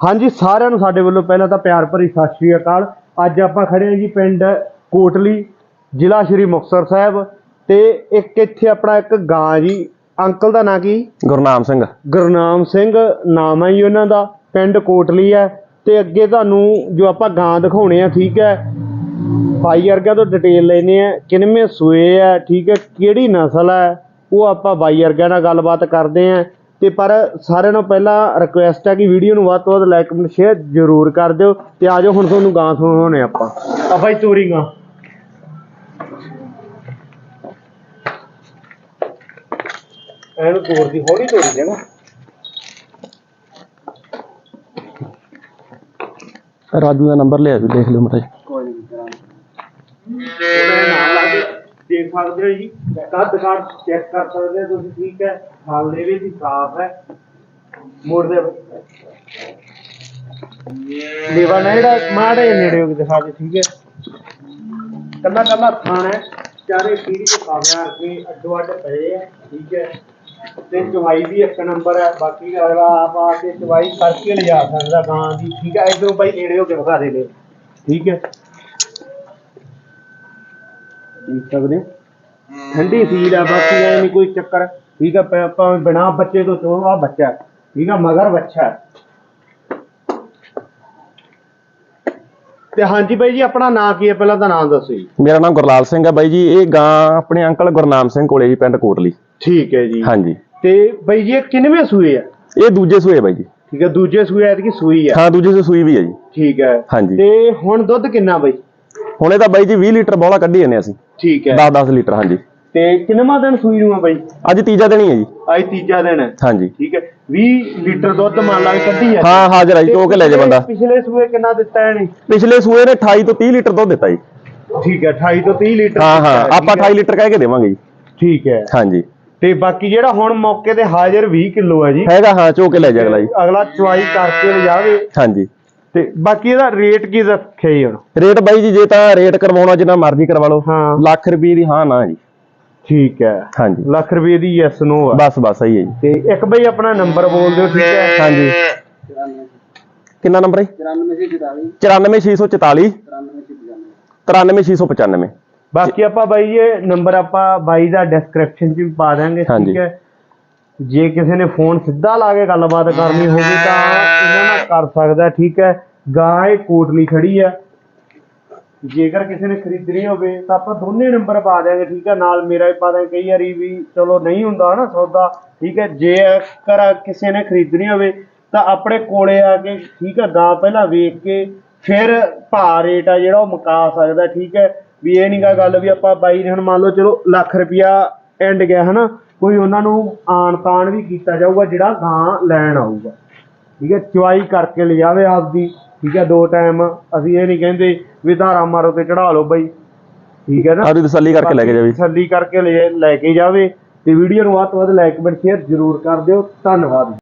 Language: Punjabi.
ਹਾਂਜੀ ਸਾਰਿਆਂ ਨੂੰ ਸਾਡੇ ਵੱਲੋਂ ਪਹਿਲਾਂ ਤਾਂ ਪਿਆਰ ਭਰੀ ਸਤਿ ਸ਼੍ਰੀ ਅਕਾਲ। ਅੱਜ ਆਪਾਂ ਖੜੇ ਹਾਂ ਜੀ ਪਿੰਡ ਕੋਟਲੀ ਜ਼ਿਲ੍ਹਾ ਸ਼੍ਰੀ ਮੁਕਤਸਰ ਸਾਹਿਬ ਤੇ ਇੱਕ ਇੱਥੇ ਆਪਣਾ ਇੱਕ ਗਾਂ ਜੀ। ਅੰਕਲ ਦਾ ਨਾਂ ਕੀ? ਗੁਰਨਾਮ ਸਿੰਘ। ਗੁਰਨਾਮ ਸਿੰਘ ਨਾਮ ਹੈ ਜੀ ਉਹਨਾਂ ਦਾ ਪਿੰਡ ਕੋਟਲੀ ਹੈ। ਤੇ ਅੱਗੇ ਤੁਹਾਨੂੰ ਜੋ ਆਪਾਂ ਗਾਂ ਦਿਖਾਉਣੇ ਆ ਠੀਕ ਹੈ? ਬਾਈ ਵਰਗਾ ਤੋਂ ਡਿਟੇਲ ਲੈਨੇ ਆ ਕਿੰਨਵੇਂ ਸੂਏ ਆ ਠੀਕ ਹੈ? ਕਿਹੜੀ ਨਸਲ ਹੈ? ਉਹ ਆਪਾਂ ਬਾਈ ਵਰਗਾ ਨਾਲ ਗੱਲਬਾਤ ਕਰਦੇ ਆ। ਤੇ ਪਰ ਸਾਰਿਆਂ ਨੂੰ ਪਹਿਲਾਂ ਰਿਕੁਐਸਟ ਹੈ ਕਿ ਵੀਡੀਓ ਨੂੰ ਵੱਧ ਤੋਂ ਵੱਧ ਲਾਈਕ ਕਮੈਂਟ ਸ਼ੇਅਰ ਜ਼ਰੂਰ ਕਰ ਦਿਓ ਤੇ ਆਜੋ ਹੁਣ ਤੁਹਾਨੂੰ ਗਾਂ ਸੁਣਾਉਣੇ ਆਪਾਂ। ਆ ਬਾਈ ਤੋਰੀ ਗਾਂ ਇਹਨੂੰ ਤੋੜਦੀ ਹੌਲੀ ਤੋੜੀ ਦੇ ਨਾ। ਰਾਜੂ ਦਾ ਨੰਬਰ ਲਿਆ ਜੀ ਦੇਖ ਲਿਓ ਮਤਾ ਦੇਖ ਸਕਦੇ ਹੋ ਜੀ ਕੱਦ ਕਾਠ ਚੈੱਕ ਕਰ ਸਕਦੇ ਹੋ ਤੁਸੀਂ ਠੀਕ ਹੈ। ਹਾਲ ਦੇ ਵੀ ਸਾਫ਼ ਹੈ। ਮੋੜ ਦੇ। ਲੇਵਾ ਨਾ ਜਿਹੜਾ ਮਾੜੇ ਨੇੜੇ ਹੋ ਕੇ ਦਿਖਾ ਦੇ ਠੀਕ ਹੈ। ਕੱਲਾ ਕੱਲਾ ਥਾਣ ਹੈ। ਚਾਰੇ ਪੀੜੀ ਦੇ ਪਾਵਿਆਂ ਕੇ ਅੱਡੋ ਅੱਡ ਪਏ ਆ ਠੀਕ ਹੈ। ਤੇ ਚਵਾਈ ਵੀ ਇੱਕ ਨੰਬਰ ਹੈ। ਬਾਕੀ ਅਗਲਾ ਆਪ ਆ ਕੇ ਚਵਾਈ ਕਰਕੇ ਲਿਜਾ ਸਕਦਾ ਗਾਂ ਦੀ ਠੀਕ ਹੈ। ਇਧਰੋਂ ਭਾਈ ਨੇੜੇ ਹੋ ਕੇ ਵਿਖਾ ਦੇ ਲੈ ਠੀਕ ਹੈ। ਦੇਖ ਸਕਦੇ ਹੋ। ਠੰਡੀ ਸੀਲ ਆ ਬਾਕੀ ਐ ਨਹੀਂ ਕੋਈ ਚੱਕਰ। ਠੀਕ ਆ ਪ- ਆਪਾਂ ਬਿਨਾ ਬੱਚੇ ਤੋਂ ਚੋਂ ਆ ਬੱਚਾ। ਹੈ। ਠੀਕ ਆ ਮਗਰ ਬੱਚਾ। ਹੈ। ਤੇ ਹਾਂਜੀ ਬਾਈ ਜੀ ਆਪਣਾ ਨਾਂ ਕੀ ਹੈ ਪਹਿਲਾਂ ਤਾਂ ਨਾਮ ਦੱਸੋ ਜੀ। ਮੇਰਾ ਨਾਮ ਗੁਰਲਾਲ ਸਿੰਘ ਹੈ ਬਾਈ ਜੀ। ਇਹ ਗਾਂ ਆਪਣੇ ਅੰਕਲ ਗੁਰਨਾਮ ਸਿੰਘ ਕੋਲੇ ਜੀ ਪਿੰਡ ਕੋਟਲੀ। ਠੀਕ ਹੈ ਜੀ। ਹਾਂਜੀ। ਤੇ ਬਾਈ ਜੀ ਇਹ ਕਿੰਨਵੇਂ ਸੂਏ ਆ? ਇਹ ਦੂਜੇ ਸੂਏ ਬਾਈ ਜੀ। ਠੀਕ ਹੈ ਦੂਜੇ ਸੂਏ ਐਤਕੀ ਸੂਈ ਆ। ਹਾਂ ਦੂਜੇ ਸੂਏ ਸੂਈ ਵੀ ਹੈ ਜੀ। ਠੀਕ ਹੈ। ਹਾਂਜੀ। ਤੇ ਹੁਣ ਦੁੱਧ ਕਿੰਨਾ ਬਾਈ? ਹੁਣ ਇਹ ਤਾਂ ਬਾਈ ਜੀ 20 ਲੀਟਰ ਬੋਲਾ ਕੱਢੀ ਜਾਂਦੇ ਅਸੀਂ। ਠੀਕ ਹੈ। 10 10 ਲੀਟਰ ਹਾਂਜੀ। ਤੇ ਕਿੰਨਵਾਂ ਦਿਨ ਸੂਈ ਨੂੰ ਆ ਬਾਈ? ਅੱਜ ਤੀਜਾ ਦਿਨ ਹੀ ਹੈ ਜੀ। ਅੱਜ ਤੀਜਾ ਦਿਨ ਹੈ। ਹਾਂਜੀ। ਠੀਕ ਹੈ। 20 ਲੀਟਰ ਦੁੱਧ ਮੰਨ ਲਾ ਕੱਢੀ ਆ ਹਾਂ ਹਾਜ਼ਰ ਆਈ ਚੋ ਕੇ ਲੈ ਜਾ ਬੰਦਾ। ਪਿਛਲੇ ਸੂਏ ਕਿੰਨਾ ਦਿੱਤਾ ਇਹਨੇ ਪਿਛਲੇ ਸੂਏ ਨੇ 28 ਤੋਂ 30 ਲੀਟਰ ਦੁੱਧ ਦਿੱਤਾ ਜੀ। ਠੀਕ ਹੈ 28 ਤੋਂ 30 ਲੀਟਰ ਹਾਂ ਹਾਂ ਹੈ, ਆਪਾਂ ਠੀਕ ਹੈ। 28 ਲੀਟਰ ਕਹਿ ਕੇ ਦੇਵਾਂਗੇ ਜੀ। ਠੀਕ ਹੈ। ਹਾਂਜੀ। ਤੇ ਬਾਕੀ ਜਿਹੜਾ ਹੁਣ ਮੌਕੇ ਤੇ ਹਾਜ਼ਰ 20 ਕਿਲੋ ਹੈ ਜੀ। ਹੈਗਾ ਹਾਂ ਚੋ ਕੇ ਲੈ ਜਾ ਅਗਲਾ ਜੀ। ਅਗਲਾ ਚੁਆਈ ਕਰਕੇ ਲਿਜਾਵੇ। ਹਾਂਜੀ। ਤੇ ਬਾਕੀ ਇਹਦਾ ਰੇਟ ਕੀ ਰੱਖਿਆ ਜੀ ਹੁਣ? ਰੇਟ ਬਾਈ ਜੀ ਜੇ ਤਾਂ ਰੇਟ ਕਰਵਾਉਣਾ ਜਿੰਨਾ ਮਰਜ਼ੀ ਕਰਵਾ ਲਓ। ਹਾਂ। ਲੱਖ ਰੁਪਏ ਦੀ ਹਾਂ ਨਾ ਜੀ। ਠੀਕ ਹੈ। ਹਾਂਜੀ। ਲੱਖ ਰੁਪਏ ਦੀ ਯੈਸ ਨੋ ਆ। ਬਸ ਬਸ ਸਹੀ ਹੈ ਜੀ। ਤੇ ਇੱਕ ਬਈ ਆਪਣਾ ਨੰਬਰ ਬੋਲ ਦਿਓ ਠੀਕ ਹੈ? ਹਾਂਜੀ। ਕਿੰਨਾ ਨੰਬਰ ਹੈ 94644 93695 ਬਾਕੀ ਆਪਾਂ ਬਾਈ ਇਹ ਨੰਬਰ ਆਪਾਂ ਬਾਈ ਦਾ ਡਿਸਕ੍ਰਿਪਸ਼ਨ 'ਚ ਵੀ ਪਾ ਦਾਂਗੇ ਹਾਂਜੀ। ਠੀਕ ਹੈ ਜੇ ਕਿਸੇ ਨੇ ਫੋਨ ਸਿੱਧਾ ਲਾ ਕੇ ਗੱਲਬਾਤ ਕਰਨੀ ਹੋਵੇ ਤਾਂ ਇਹਨਾਂ ਨਾਲ ਕਰ ਸਕਦਾ ਠੀਕ ਹੈ। ਗਾਂ ਇਹ ਕੋਟਲੀ ਖੜੀ ਆ ਜੇਕਰ ਕਿਸੇ ਨੇ ਖਰੀਦਣੀ ਹੋਵੇ ਤਾਂ ਆਪਾਂ ਦੋਨੇ ਨੰਬਰ ਪਾ ਦਿਆਂਗੇ ਠੀਕ ਹੈ। ਨਾਲ ਮੇਰਾ ਵੀ ਪਾ ਦਾਂਗੇ ਕਈ ਵਾਰੀ ਵੀ ਚਲੋ ਨਹੀਂ ਹੁੰਦਾ ਨਾ ਸੌਦਾ ਠੀਕ ਹੈ। ਜੇਕਰ ਕਿਸੇ ਨੇ ਖਰੀਦਣੀ ਹੋਵੇ ਤਾਂ ਆਪਣੇ ਕੋਲੇ ਆ ਕੇ ਠੀਕ ਹੈ ਗਾਂ ਪਹਿਲਾਂ ਵੇਖ ਕੇ ਫਿਰ ਭਾ ਰੇਟ ਆ ਜਿਹੜਾ ਉਹ ਮੁਕਾ ਸਕਦਾ ਠੀਕ ਹੈ। ਵੀ ਇਹ ਨਹੀਂਗਾ ਗੱਲ ਵੀ ਆਪਾਂ ਬਾਈ ਨੇ ਹੁਣ ਮੰਨ ਲਓ ਚਲੋ ਲੱਖ ਰੁਪਿਆ ਐਂਡ ਗਿਆ ਹਨਾ। ਕੋਈ ਉਹਨਾਂ ਨੂੰ ਆਣ ਤਾਣ ਵੀ ਕੀਤਾ ਜਾਊਗਾ ਜਿਹੜਾ ਗਾਂ ਲੈਣ ਆਊਗਾ। ਠੀਕ ਹੈ ਚੁਆਈ ਕਰਕੇ ਲਿਜਾਵੇ ਆਪਦੀ। ਠੀਕ ਹੈ ਦੋ ਟਾਈਮ ਅਸੀਂ ਇਹ ਨਹੀਂ ਕਹਿੰਦੇ ਵੀ ਧਾਰਾ ਮਾਰੋ ਤੇ ਚੜਾ ਲਓ ਬਾਈ। ਠੀਕ ਹੈ ਨਾ? ਆਪਦੀ ਤਸੱਲੀ ਕਰਕੇ ਲੈ ਕੇ ਜਾਵੀ। ਤਸੱਲੀ ਕਰਕੇ ਲੈ ਲੈ ਕੇ ਜਾਵੇ। ਤੇ ਵੀਡੀਓ ਨੂੰ ਵੱਧ ਤੋਂ ਵੱਧ ਲਾਈਕ ਕਮੈਂਟ ਸ਼ੇਅਰ ਜ਼ਰੂਰ ਕਰ ਦਿਓ। ਧੰਨਵਾਦ।